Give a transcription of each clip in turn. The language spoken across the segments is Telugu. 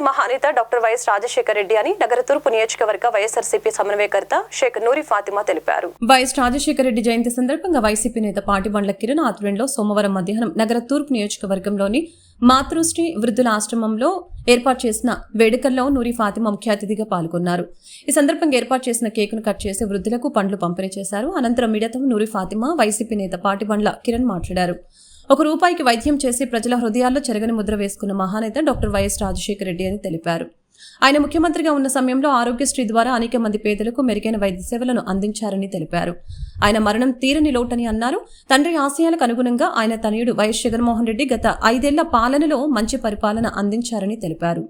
మరుపురాని మహానేత డాక్టర్ వైఎస్ రాజశేఖర రెడ్డి అని నగర తూర్పు నియోజకవర్గ వైఎస్ఆర్సీపీ సమన్వయకర్త షేక్ నూరి ఫాతిమా తెలిపారు. వైఎస్ రాజశేఖర రెడ్డి జయంతి సందర్భంగా వైసీపీ నేత పాటిబండ్ల కిరణ్ ఆధ్వర్యంలో సోమవారం మధ్యాహ్నం నగర తూర్పు నియోజకవర్గంలోని మాతృశ్రీ వృద్ధుల ఆశ్రమంలో ఏర్పాటు చేసిన వేడుకల్లో నూరి ఫాతిమా ముఖ్య అతిథిగా పాల్గొన్నారు. ఈ సందర్భంగా ఏర్పాటు చేసిన కేకును కట్ చేసి వృద్ధులకు పండ్లు పంపిణీ చేశారు. అనంతరం మీడియాతో నూరి ఫాతిమా వైసీపీ నేత పాటిబండ్ల కిరణ్ మాట్లాడారు. ఒక రూపాయికి వైద్యం చేసి ప్రజల హృదయాల్లో చెరగని ముద్ర వేసుకున్న మహానేత డాక్టర్ వైఎస్ రాజశేఖర రెడ్డి అని తెలిపారు. ఆయన ముఖ్యమంత్రిగా ఉన్న సమయంలో ఆరోగ్యశ్రీ ద్వారా అనేక మంది పేదలకు మెరుగైన వైద్య సేవలను అందించారని తెలిపారు. ఆయన మరణం తీరని లోటని అన్నారు. తండ్రి ఆశయాలకు అనుగుణంగా ఆయన తనయుడు వైఎస్ జగన్మోహన్ రెడ్డి గత ఐదేళ్ళ పాలనలో మంచి పరిపాలన అందించారని తెలిపారు.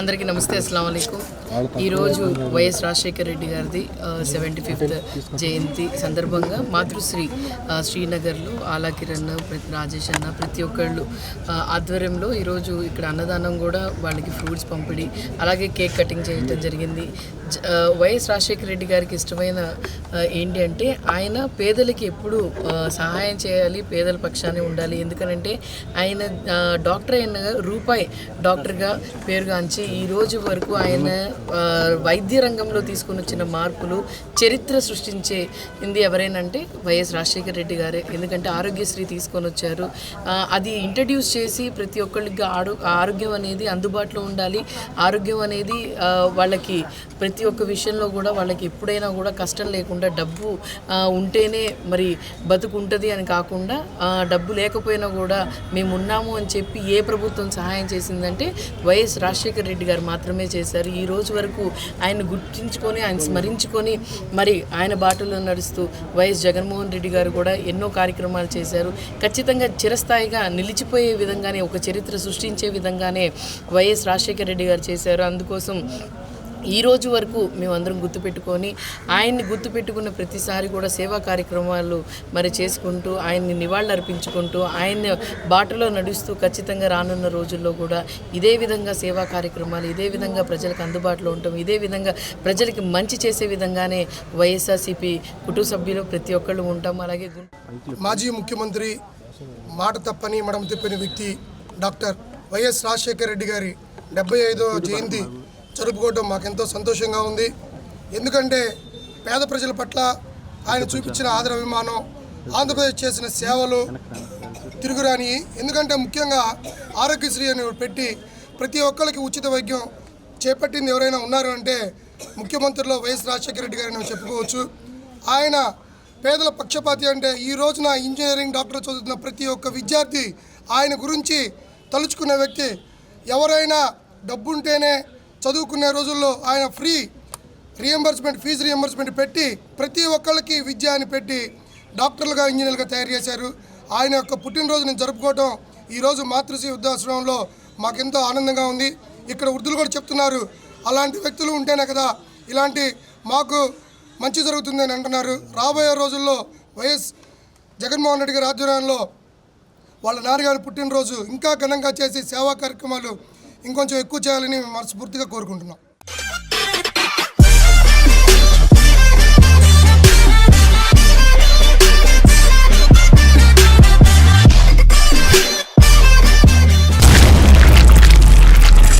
అందరికీ నమస్తే అస్సలం అయికు ఈరోజు వైఎస్ రాజశేఖర రెడ్డి గారిది సెవెంటీ ఫిఫ్త్ జయంతి సందర్భంగా మాతృశ్రీ శ్రీనగర్లో ఆలా కిరణ్ ప్రతి రాజేష్ అన్న ప్రతి ఒక్కళ్ళు ఆధ్వర్యంలో ఈరోజు ఇక్కడ అన్నదానం కూడా వాళ్ళకి ఫ్రూట్స్ పంపిణీ అలాగే కేక్ కటింగ్ చేయడం జరిగింది. వైఎస్ రాజశేఖర రెడ్డి గారికి ఇష్టమైన ఏంటి అంటే ఆయన పేదలకి ఎప్పుడు సహాయం చేయాలి పేదల పక్షాన్ని ఉండాలి. ఎందుకనంటే ఆయన డాక్టర్ అయిన రూపాయి డాక్టర్గా పేరుగాంచి ఈ రోజు వరకు ఆయన వైద్య రంగంలో తీసుకుని వచ్చిన మార్పులు చరిత్ర సృష్టించే ఇంది ఎవరైనంటే వైఎస్ రాజశేఖర రెడ్డి గారే. ఎందుకంటే ఆరోగ్యశ్రీ తీసుకొని వచ్చారు. అది ఇంట్రడ్యూస్ చేసి ప్రతి ఒక్కళ్ళకి ఆడు ఆరోగ్యం అనేది అందుబాటులో ఉండాలి. ఆరోగ్యం అనేది వాళ్ళకి ప్రతి ఒక్క విషయంలో కూడా వాళ్ళకి ఎప్పుడైనా కూడా కష్టం లేకుండా డబ్బు ఉంటేనే మరి బతుకుంటుంది అని కాకుండా డబ్బు లేకపోయినా కూడా మేము ఉన్నాము అని చెప్పి ఏ ప్రభుత్వం సహాయం చేసిందంటే వైఎస్ రాజశేఖర్ రెడ్డి గారు మాత్రమే చేశారు. ఈ రోజు వరకు ఆయన గుర్తించుకొని ఆయన స్మరించుకొని మరి ఆయన బాటలో నడుస్తూ వైఎస్ జగన్మోహన్ రెడ్డి గారు కూడా ఎన్నో కార్యక్రమాలు చేశారు. ఖచ్చితంగా చిరస్థాయిగా నిలిచిపోయే విధంగానే ఒక చరిత్ర సృష్టించే విధంగానే వైఎస్ రాజశేఖర రెడ్డి గారు చేశారు. అందుకోసం ఈ రోజు వరకు మేమందరం గుర్తుపెట్టుకొని ఆయన్ని గుర్తుపెట్టుకున్న ప్రతిసారి కూడా సేవా కార్యక్రమాలు మరి చేసుకుంటూ ఆయన్ని నివాళులు అర్పించుకుంటూ ఆయన్ని బాటలో నడుస్తూ ఖచ్చితంగా రానున్న రోజుల్లో కూడా ఇదే విధంగా సేవా కార్యక్రమాలు ఇదే విధంగా ప్రజలకు అందుబాటులో ఉంటాం ఇదే విధంగా ప్రజలకి మంచి చేసే విధంగానే వైఎస్ఆర్సీపీ కుటుంబ సభ్యులు ప్రతి ఒక్కళ్ళు ఉంటాం. అలాగే మాజీ ముఖ్యమంత్రి మాట తప్పని మడమ తిప్పని వ్యక్తి డాక్టర్ వైఎస్ రాజశేఖర రెడ్డి గారి డెబ్బై ఐదో జయంతి జరుపుకోవడం మాకెంతో సంతోషంగా ఉంది. ఎందుకంటే పేద ప్రజల పట్ల ఆయన చూపించిన ఆదర అభిమానం ఆంధ్రప్రదేశ్ చేసిన సేవలు తిరుగురాని ఎందుకంటే ముఖ్యంగా ఆరోగ్యశ్రీ అని పెట్టి ప్రతి ఒక్కరికి ఉచిత వైద్యం చేపట్టింది ఎవరైనా ఉన్నారు అంటే ముఖ్యమంత్రిలో వైఎస్ రాజశేఖర రెడ్డి గారిని చెప్పుకోవచ్చు. ఆయన పేదల పక్షపాతి అంటే ఈ రోజున ఇంజనీరింగ్ డాక్టర్ చదువుతున్న ప్రతి ఒక్క విద్యార్థి ఆయన గురించి తలుచుకున్న వ్యక్తి ఎవరైనా డబ్బుంటేనే చదువుకునే రోజుల్లో ఆయన ఫ్రీ రియంబర్స్మెంట్ ఫీజు రియంబర్స్మెంట్ పెట్టి ప్రతి ఒక్కళ్ళకి విద్య అని పెట్టి డాక్టర్లుగా ఇంజనీర్లుగా తయారు చేశారు. ఆయన యొక్క పుట్టినరోజు నేను జరుపుకోవటం ఈరోజు మాతృశ్రీ వృద్ధాశ్రమంలో మాకెంతో ఆనందంగా ఉంది. ఇక్కడ వృద్ధులు కూడా చెప్తున్నారు అలాంటి వ్యక్తులు ఉంటేనే కదా ఇలాంటి మాకు మంచి జరుగుతుందని అంటున్నారు. రాబోయే రోజుల్లో వైఎస్ జగన్మోహన్ రెడ్డి గారి ఆధ్వర్యంలో వాళ్ళ నాన్నగారి పుట్టినరోజు ఇంకా ఘనంగా చేసి సేవా కార్యక్రమాలు ఇంకొంచెం ఎక్కువ చేయాలని మనస్ఫూర్తిగా కోరుకుంటున్నాం.